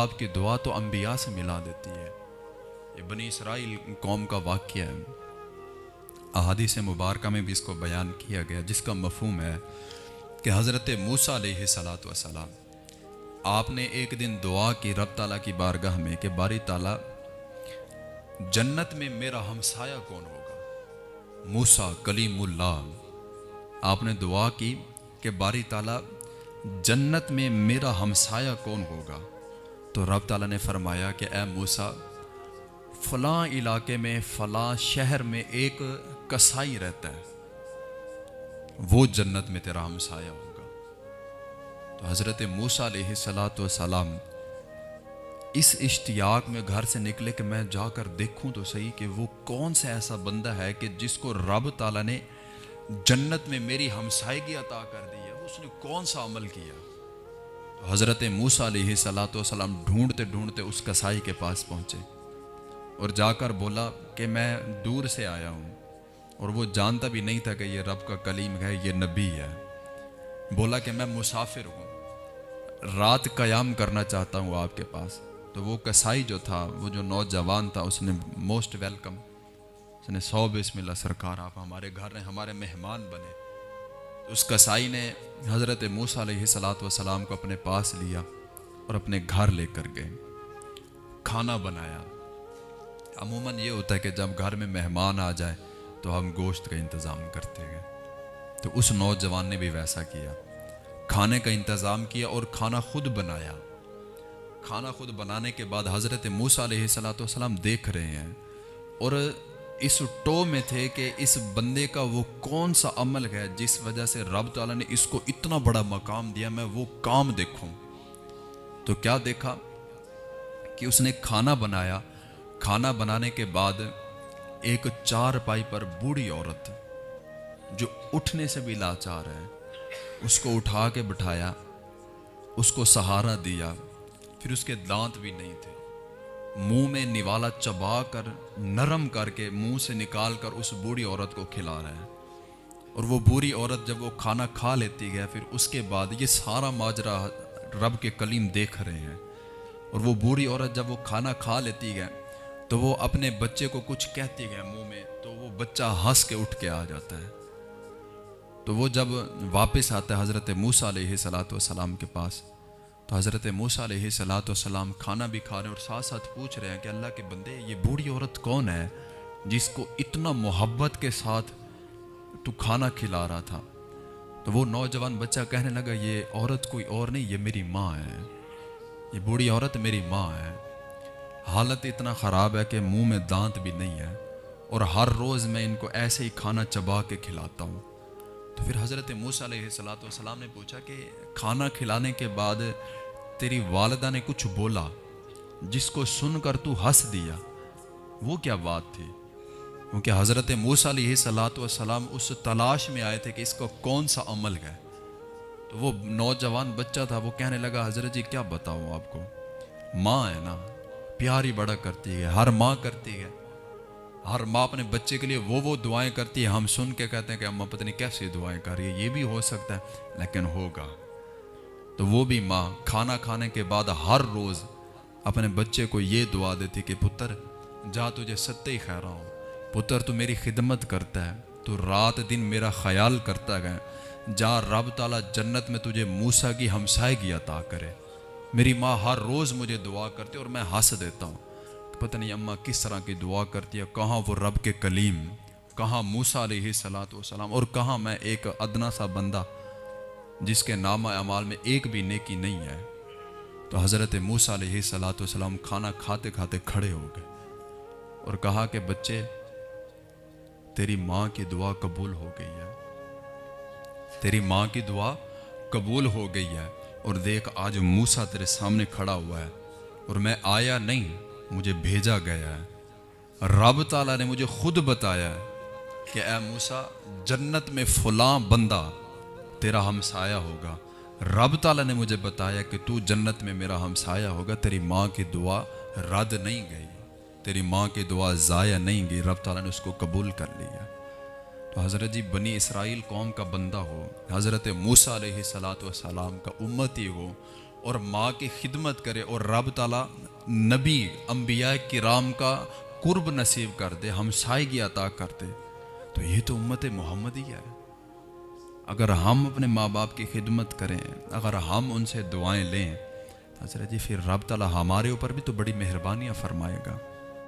बाप की दुआ तो अम्बिया से मिला देती है। ये बनी इसराइल कौम का वाक्य है। अहादी से मुबारक में भी इसको बयान किया गया, जिसका मफहम है कि हज़रत मूसा सलात वसलाम, आपने एक दिन दुआ की रब ताला की बारगाह में कि बारी ताला, जन्नत में मेरा हमसाया कौन होगा? मूसा कलीमुल्ला आपने दुआ की कि बारी ताला, जन्नत में मेरा हमसाया कौन होगा? तो रब ताला ने फरमाया कि ए मूसा, फलां इलाके में, फलां शहर में एक कसाई रहता है। वो जन्नत में तेरा हमसाया होगा। तो हज़रत मूसा सलात सलाम इस इश्तियाक में घर से निकले कि मैं जाकर देखूँ तो सही कि वो कौन सा ऐसा बंदा है कि जिसको रब ताला ने जन्नत में मेरी हमसायगी अता कर दी है। उसने कौन सा अमल किया? तो हज़रत मूसा सलाम ढूंढते ढूंढते उस कसाई के पास पहुँचे और जाकर बोला कि मैं दूर से आया हूँ और वो जानता भी नहीं था कि ये रब का कलीम है, ये नबी है। बोला कि मैं मुसाफिर हूँ, रात कयाम करना चाहता हूँ आपके पास। तो वो कसाई जो था, वो जो नौजवान था, उसने मोस्ट वेलकम उसने सौ बिस्मिल्लाह सरकार, आप हमारे घर में हमारे मेहमान बने। उस कसाई ने हज़रत मूसा सलात वसलाम को अपने पास लिया और अपने घर लेकर गए। खाना बनाया। अमूमन ये होता है कि जब घर में मेहमान आ जाए तो हम गोश्त का इंतज़ाम करते हैं। तो उस नौजवान ने भी वैसा किया। खाने का इंतज़ाम किया और खाना खुद बनाया। खाना खुद बनाने के बाद हज़रत मूसा सलाम देख रहे हैं और इस टो में थे कि इस बंदे का वो कौन सा अमल है जिस वजह से रब ताला ने इसको इतना बड़ा मकाम दिया, मैं वो काम देखूँ। तो क्या देखा कि उसने खाना बनाया। खाना बनाने के बाद एक चार पाई पर बूढ़ी औरत जो उठने से भी लाचार है, उसको उठा के बिठाया, उसको सहारा दिया, फिर उसके दांत भी नहीं थे। मुँह में निवाला चबा कर नरम करके मुँह से निकाल कर उस बूढ़ी औरत को खिला रहा है। और वो बूढ़ी औरत जब वो खाना खा लेती है, फिर उसके बाद ये सारा माजरा रब के कलीम देख रहे हैं। और वो बूढ़ी औरत जब वो खाना खा लेती है तो वो अपने बच्चे को कुछ कहती है मुँह में तो वो बच्चा हंस के उठ के आ जाता है। तो वो जब वापस आता है हज़रत मूसा सलात सलाम के पास तो हज़रत मूसा सलात सलाम खाना भी खा रहे हैं और साथ साथ पूछ रहे हैं कि अल्लाह के बंदे, ये बूढ़ी औरत कौन है जिसको इतना मोहब्बत के साथ तू खाना खिला रहा था? तो वो नौजवान बच्चा कहने लगा, ये औरत कोई और नहीं, ये मेरी माँ है। ये बूढ़ी औरत मेरी माँ है। हालत इतना ख़राब है कि मुँह में दांत भी नहीं है और हर रोज़ मैं इनको ऐसे ही खाना चबा के खिलाता हूँ। तो फिर हज़रत मूसा सलाम ने पूछा कि खाना खिलाने के बाद तेरी वालदा ने कुछ बोला जिसको सुनकर तू हंस दिया? वो क्या बात थी? क्योंकि हज़रत मूसा सलाम उस तलाश में आए थे कि इसको कौन सा अमल है। तो वो नौजवान बच्चा था, वो कहने लगा, हज़रत जी, क्या बताऊँ आपको? माँ है ना, प्यार ही बड़ा करती है, हर माँ करती है। हर माँ अपने बच्चे के लिए वो वो दुआएँ करती है। हम सुन के कहते हैं कि अम्मा पत्नी कैसी दुआएँ कर रही है। ये भी हो सकता है, लेकिन होगा। तो वो भी माँ खाना खाने के बाद हर रोज़ अपने बच्चे को ये दुआ देती कि, पुत्र, जा तुझे सत्य ही खैरा हो पुत्र, तू मेरी खिदमत करता है। तू रात दिन मेरा ख्याल करता गया जा रब ताला जन्नत में तुझे मूसा की हमसायगी अता करे। मेरी माँ हर रोज़ मुझे दुआ करती है और मैं हंस देता हूँ। पता नहीं अम्मा किस तरह की दुआ करती है, कहाँ वो रब के कलीम, कहाँ मूसा सलात सलाम और कहाँ मैं एक अदना सा बंदा जिसके नाम अमाल में एक भी नेकी नहीं है। तो हज़रत मूसा सलात सलाम खाना खाते खाते खड़े हो गए और कहा कि बच्चे, तेरी माँ की दुआ कबूल हो गई है। तेरी माँ की दुआ कबूल हो गई है और देख आज मूसा तेरे सामने खड़ा हुआ है और मैं आया नहीं मुझे भेजा गया है। रब ताला ने मुझे खुद बताया कि ए मूसा, जन्नत में फुला बंदा, तेरा हमसाया होगा। रब ताला ने मुझे बताया कि तू जन्नत में मेरा हमसाया होगा, तेरी माँ की दुआ रद्द नहीं गई, तेरी माँ की दुआ ज़ाया नहीं गई, रब ताला ने उसको कबूल कर लिया। तो हज़रत जी, बनी इसराइल कौम का बंदा हो, हज़रत मूसा सलात सलाम का उम्मती हो और माँ की खिदमत करे और रब ताला नबी अम्बिया किराम का कुर्ब नसीब कर दे, हम साइगी अता कर दे तो ये तो उम्मत मोहम्मद ही। है अगर हम अपने माँ बाप की खिदमत करें, अगर हम उनसे दुआएँ लें तो हज़रत जी, फिर रब ताला हमारे ऊपर भी तो बड़ी मेहरबानियाँ फरमाएगा।